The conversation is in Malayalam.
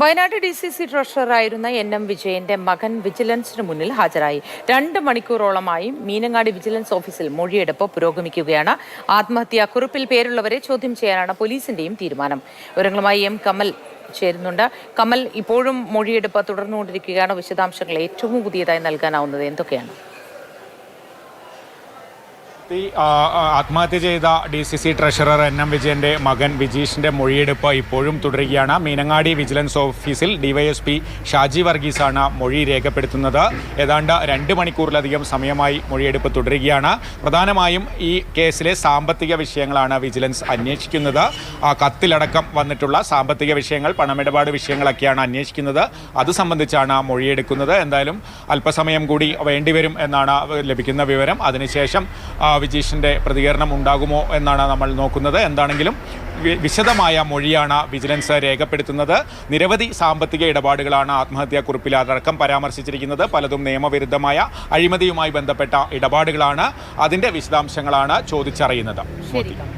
വയനാട് ഡി സി സി ട്രഷററായിരുന്ന എൻ എം വിജയന്റെ മകൻ വിജിലൻസിന് മുന്നിൽ ഹാജരായി. രണ്ട് മണിക്കൂറോളമായി മീനങ്ങാടി വിജിലൻസ് ഓഫീസിൽ മൊഴിയെടുപ്പ് പുരോഗമിക്കുകയാണ്. ആത്മഹത്യാ കുറിപ്പിൽ പേരുള്ളവരെ ചോദ്യം ചെയ്യാനാണ് പോലീസിന്റെയും തീരുമാനം. വിവരങ്ങളുമായി എം കമൽ ചേരുന്നുണ്ട്. കമൽ ഇപ്പോഴും മൊഴിയെടുപ്പ് തുടർന്നുകൊണ്ടിരിക്കുകയാണ്. വിശദാംശങ്ങൾ ഏറ്റവും പുതിയതായി നൽകാനാവുന്നത് എന്തൊക്കെയാണ്? ആ, ആത്മഹത്യ ചെയ്ത D C C treasurer N M വിജയന്റെ മകൻ വിജീഷിന്റെ മൊഴിയെടുപ്പ് ഇപ്പോഴും തുടരുകയാണ്. മീനങ്ങാടി വിജിലൻസ് ഓഫീസിൽ ഡിവൈഎസ്പി ഷാജി വർഗീസാണ് മൊഴി രേഖപ്പെടുത്തുന്നത്. ഏതാണ്ട് രണ്ട് മണിക്കൂറിലധികം സമയമായി മൊഴിയെടുപ്പ് തുടരുകയാണ്. പ്രധാനമായും ഈ കേസിലെ സാമ്പത്തിക വിഷയങ്ങളാണ് വിജിലൻസ് അന്വേഷിക്കുന്നത്. ആ, കത്തിലടക്കം വന്നിട്ടുള്ള സാമ്പത്തിക വിഷയങ്ങൾ പണമിടപാട് വിഷയങ്ങളൊക്കെയാണ് അന്വേഷിക്കുന്നത്. അത് സംബന്ധിച്ചാണ് മൊഴിയെടുക്കുന്നത്. എന്തായാലും അല്പസമയം കൂടി വേണ്ടിവരും എന്നാണ് ലഭിക്കുന്ന വിവരം. അതിനുശേഷം ആ, വിജീഷിന്റെ പ്രതികരണം ഉണ്ടാകുമോ എന്നാണ് നമ്മൾ നോക്കുന്നത്. എന്താണെങ്കിലും വിശദമായ മൊഴിയാണ് വിജിലൻസ് രേഖപ്പെടുത്തുന്നത്. നിരവധി സാമ്പത്തിക ഇടപാടുകളാണ് ആത്മഹത്യാക്കുറിപ്പിൽ അതടക്കം പരാമർശിച്ചിരിക്കുന്നത്. പലതും നിയമവിരുദ്ധമായ അഴിമതിയുമായി ബന്ധപ്പെട്ട ഇടപാടുകളാണ്. അതിന്റെ വിശദാംശങ്ങളാണ് ചോദിച്ചറിയുന്നത്.